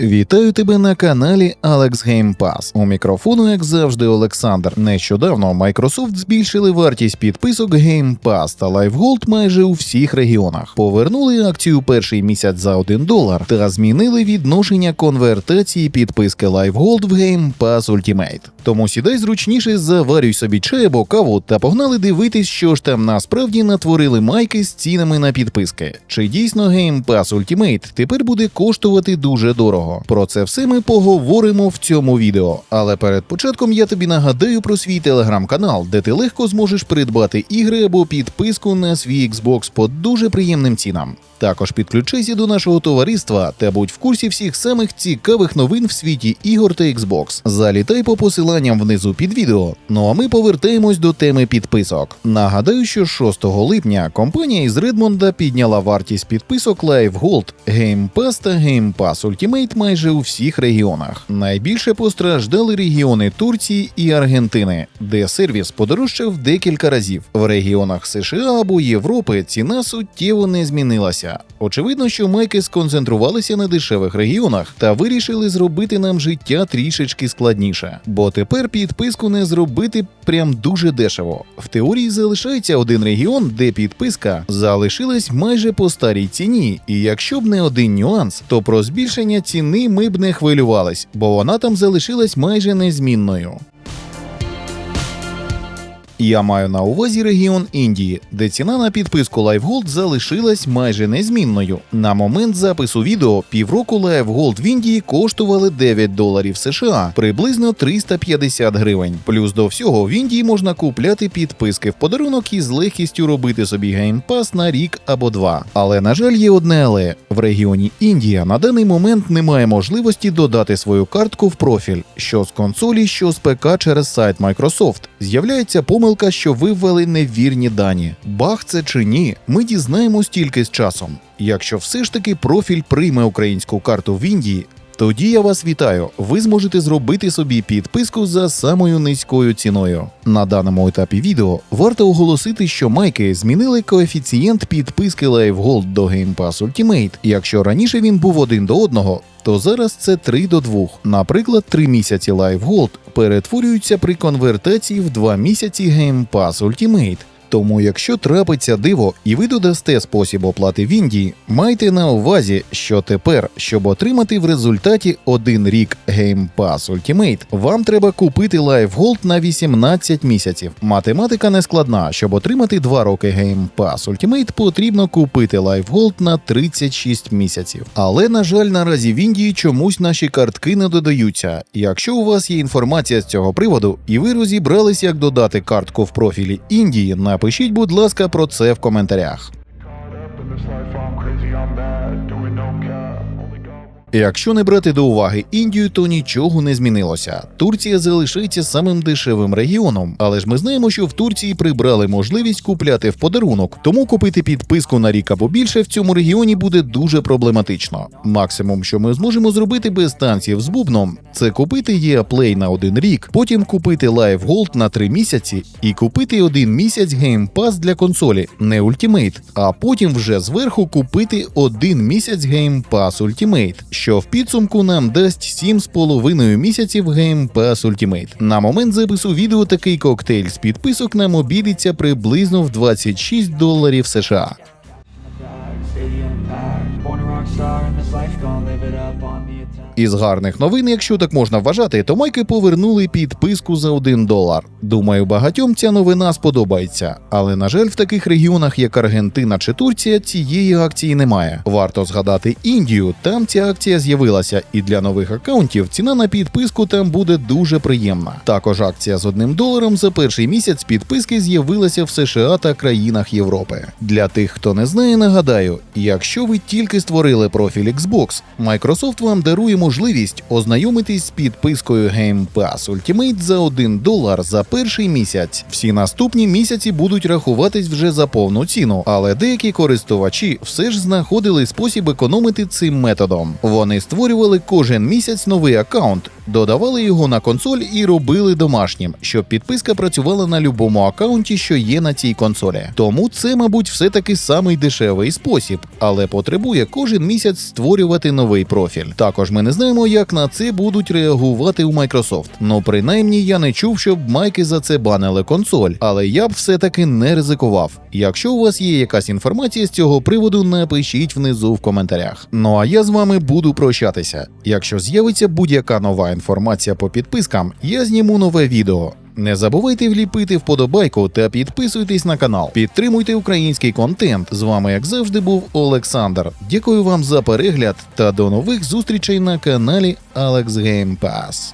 Вітаю тебе на каналі Alex Game Pass. У мікрофону, як завжди, Олександр. Нещодавно Microsoft збільшили вартість підписок Game Pass та Live Gold майже у всіх регіонах. Повернули акцію перший місяць за 1 долар та змінили відношення конвертації підписки Live Gold в Game Pass Ultimate. Тому сідай зручніше, заварюй собі чай або каву та погнали дивитись, що ж там насправді натворили майки з цінами на підписки. Чи дійсно Game Pass Ultimate тепер буде коштувати дуже дорого? Про це все ми поговоримо в цьому відео. Але перед початком я тобі нагадаю про свій телеграм-канал, де ти легко зможеш придбати ігри або підписку на свій Xbox по дуже приємним цінам. Також підключайся до нашого товариства та будь в курсі всіх самих цікавих новин в світі ігор та Xbox. Залітай по посиланням внизу під відео. Ну а ми повертаємось до теми підписок. Нагадаю, що 6 липня компанія із Редмонда підняла вартість підписок Live Gold, Game Pass та Game Pass Ultimate майже у всіх регіонах. Найбільше постраждали регіони Турції і Аргентини, де сервіс подорожчав декілька разів. В регіонах США або Європи ціна суттєво не змінилася. Очевидно, що майки сконцентрувалися на дешевих регіонах та вирішили зробити нам життя трішечки складніше, бо тепер підписку не зробити прям дуже дешево. В теорії залишається один регіон, де підписка залишилась майже по старій ціні, і якщо б не один нюанс, то про збільшення ціни ми б не хвилювались, бо вона там залишилась майже незмінною. Я маю на увазі регіон Індії, де ціна на підписку Live Gold залишилась майже незмінною. На момент запису відео півроку Live Gold в Індії коштували 9 доларів США, приблизно 350 гривень. Плюс до всього в Індії можна купляти підписки в подарунок і з легкістю робити собі Pass на рік або два. Але на жаль, є одне але в регіоні Індія на даний момент немає можливості додати свою картку в профіль, що з консолі, що з ПК через сайт Microsoft. З'являється помилка, що ви ввели невірні дані. Баг це чи ні, ми дізнаємось тільки з часом. Якщо все ж таки профіль прийме українську карту в Індії. Тоді я вас вітаю. Ви зможете зробити собі підписку за самою низькою ціною. На даному етапі відео варто оголосити, що майки змінили коефіцієнт підписки Live Gold до Game Pass Ultimate. Якщо раніше він був один до одного, то зараз це 3 до 2. Наприклад, 3 місяці Live Gold перетворюються при конвертації в 2 місяці Game Pass Ultimate. Тому, якщо трапиться диво і ви додасте спосіб оплати в Індії, майте на увазі, що тепер, щоб отримати в результаті один рік Game Pass Ultimate, вам треба купити Live Gold на 18 місяців. Математика не складна. Щоб отримати 2 роки Game Pass Ultimate, потрібно купити Live Gold на 36 місяців. Але на жаль, наразі в Індії чомусь наші картки не додаються. Якщо у вас є інформація з цього приводу, і ви розібрались, як додати картку в профілі Індії, напишіть, будь ласка, про це в коментарях. Якщо не брати до уваги Індію, то нічого не змінилося. Турція залишається самим дешевим регіоном, але ж ми знаємо, що в Турції прибрали можливість купляти в подарунок, тому купити підписку на рік або більше в цьому регіоні буде дуже проблематично. Максимум, що ми зможемо зробити без танців з бубном, це купити EA Play на один рік, потім купити Live Gold на три місяці і купити один місяць Game Pass для консолі, не Ultimate, а потім вже зверху купити один місяць Game Pass Ultimate, що в підсумку нам дасть 7,5 місяців Game Pass Ultimate. На момент запису відео такий коктейль з підписок нам обідеться приблизно в 26 доларів США. Із гарних новин, якщо так можна вважати, то майки повернули підписку за 1 долар. Думаю, багатьом ця новина сподобається. Але на жаль, в таких регіонах, як Аргентина чи Турція, цієї акції немає. Варто згадати Індію. Там ця акція з'явилася, і для нових акаунтів ціна на підписку там буде дуже приємна. Також акція з 1 доларом за перший місяць підписки з'явилася в США та країнах Європи. Для тих, хто не знає, нагадаю, якщо ви тільки створили профіль Xbox, Microsoft вам дарує можливість ознайомитись з підпискою Game Pass Ultimate за 1 долар за перший місяць. Всі наступні місяці будуть рахуватись вже за повну ціну, але деякі користувачі все ж знаходили спосіб економити цим методом. Вони створювали кожен місяць новий аккаунт, додавали його на консоль і робили домашнім, щоб підписка працювала на любому аккаунті, що є на цій консолі. Тому це, мабуть, все таки самий дешевий спосіб, але потребує кожен місяць створювати новий профіль. Також ми не знаємо, як на це будуть реагувати у Microsoft. Ну принаймні я не чув, щоб майки за це банили консоль, але я б все-таки не ризикував. Якщо у вас є якась інформація з цього приводу, напишіть внизу в коментарях. Ну а я з вами буду прощатися. Якщо з'явиться будь-яка нова інформація по підпискам, я зніму нове відео. Не забувайте вліпити вподобайку та підписуйтесь на канал. Підтримуйте український контент. З вами, як завжди, був Олександр. Дякую вам за перегляд та до нових зустрічей на каналі Alex Game Pass.